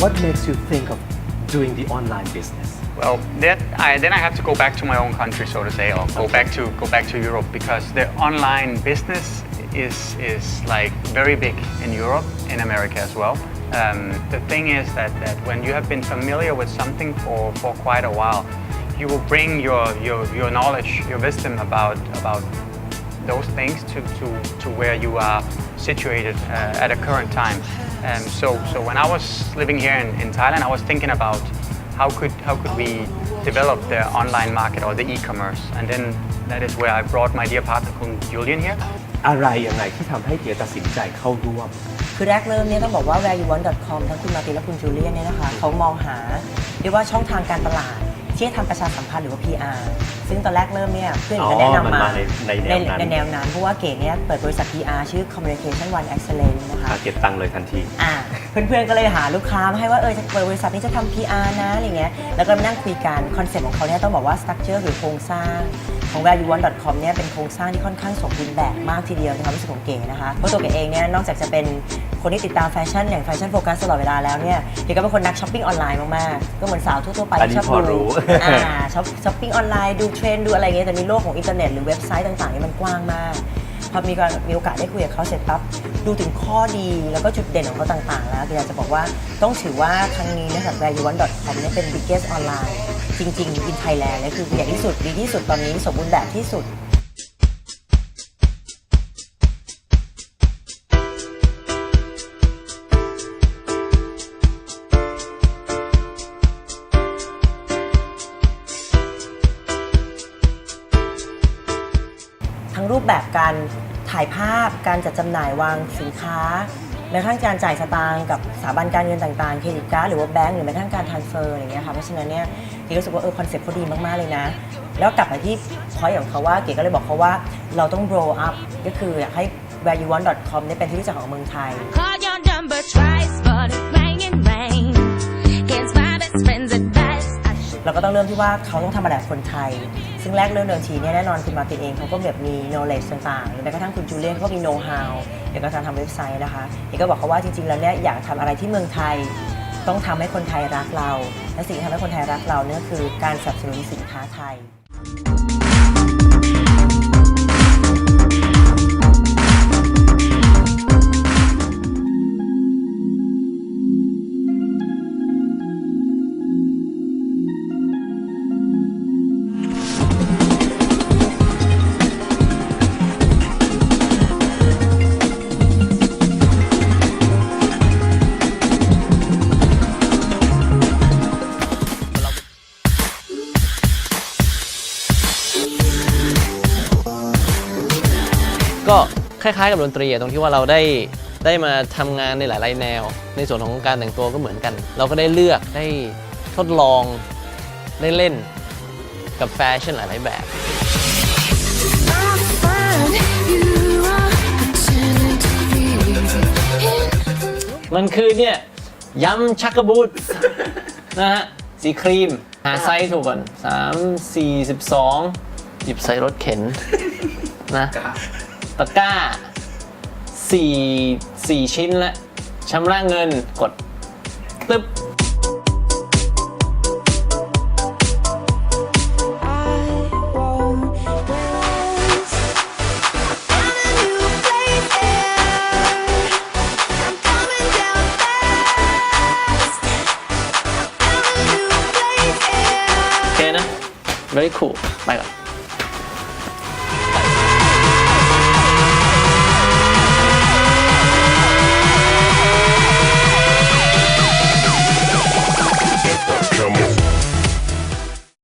what makes you think of doing the online business? Well, then I then I have to go back to my own country, so to say, or go back to go back to Europe because the online business is is like very big in Europe, in America as well. Um, the thing is that, that when you have been familiar with something for, for quite a while, you will bring your, your, your knowledge, your wisdom about about those things to, to, to where you are situated uh, at a current time. Um, so, so when I was living here in, in Thailand, I was thinking about how could, how could we develop the online market or the e-commerce. And then that is where I brought my dear partner Kun Julian here. อะไรยังไงที่ทำให้เก๋ตัดสินใจเข้าร่วม คือแรกเริ่มเนี่ยต้องบอกว่า where you want com ทั้งคุณมาตินและคุณจูเลียนเนี่ยนะคะเขามองหาเรียกว่าช่องทางการตลาด ที่จะทำประชาสัมพันธ์หรือว่า PR ซึ่งตอนแรกเริ่มเนี่ยเพื่อนอ๋อก็แนะนำมันมามาในในแนวนั้นในแนวนั้นเพราะว่าเก๋เนี่ยเปิดบริษัท PR ชื่อ Communication One Excellence นะคะหาเก็บตังค์เลยทันที อ่าเพื่อนๆก็เลยหาลูกค้ามาให้ว่าเออจะเปิดบริษัทนี้จะทำ PR นะอะไรเงี้ยแล้วก็มานั่งคุยกันคอนเซ็ปต์ของเขาเนี่ยต้องบอกว่า structure หรือโครงสร้างของ valueone.com เนี่ยเป็นโครงสร้างที่ค่อนข้างสมบูรณ์แบบมากทีเดียวในความรู้สึกของเก๋นะคะเพราะตัวเก๋เองเนี่ยนอกจากจะเป็นคนที่ติดตามแฟชั่นอย่างแฟชั่นโฟกัสตลอดเวลาแล้วเนี่ยเก๋ก็เป็นคนนักช้อปปิ้งออนไลน์มากๆก็เหมือนสาวทั่วๆไปอันนี้ชอบพอดูรู้อ่าช้อปช้อปปิ้งออนไลน์ดูเทรนด์ดูอะไรเงี้ยแต่ในโลกของอินเทอร์เน็ตหรือเว็บไซต์ต่างๆนี่มันกว้างมาก พอมีการมีโอกาสได้คุยกับเขาเสร็จปั๊บดูถึงข้อดีแล้วก็จุดเด่นของเขาต่างๆ แล้วอยากจะบอกว่าต้องถือว่าครั้งนี้นะครับ v a l u e o n e c o m เนี่ยเป็น biggest online จริงๆ in Thailand เลยคือใหญ่ที่สุดดีที่สุดตอนนี้สมบูรณ์แบบที่สุด ทั้งรูปแบบการถ่ายภาพ การจัดจำหน่ายวางสินค้าแม้กระทั่งการจ่ายสตางค์กับสถาบันการเงินต่างๆ เครดิตการ์ดหรือว่าแบงก์หรือแม้กระทั่งการทรานสเฟอร์อย่างเงี้ยค่ะ เพราะฉะนั้นเนี่ยเก๋รู้สึกว่าเออคอนเซ็ปต์เขาดีมากๆเลยนะ แล้วกลับมาที่พอยของเขาว่าเก๋ก็เลยบอกเขาว่าเราต้อง grow up ก็คืออยากให้ valueone.com เนี่ยเป็นที่รู้จักของเมืองไทย Call your number twice, but it rang and rang. Against my best friend's. เราก็ต้องเริ่มที่ว่าเขาต้องทำอะไรกับคนไทย ซึ่งแรกเริ่มเดิมทีเนี่ยแน่นอนคุณมาตินเองเขาก็แบบมี knowledge ต่างๆหรือแม้กระทั่งคุณจูเลียนเขาก็มี know how เกี่ยวกับการทำเว็บไซต์นะคะเอกก็บอกเขาว่าจริงๆแล้วเนี่ยอยากทำอะไรที่เมืองไทย ต้องทำให้คนไทยรักเรา และสิ่งที่ทำให้คนไทยรักเราเนี่ยคือการสนับสนุนสินค้าไทย ก็คล้ายๆกับดนตรีอะตรงที่ว่าเราได้ได้มาทำงานในหลาย ๆ แนว ในส่วนของการแต่งตัวก็เหมือนกัน เราก็ได้เลือกได้ทดลองได้เล่นกับแฟชั่นหลาย ๆ แบบมันคือเนี่ยยำชักกระบูดนะฮะสีครีม หาไซส์ถูกก่อน3 4 12หยิบใส่รถเข็นนะ ตะกร้า4 4ชิ้นละชำระเงินกดตึ๊บโอเคนะ very cool ไปก่อน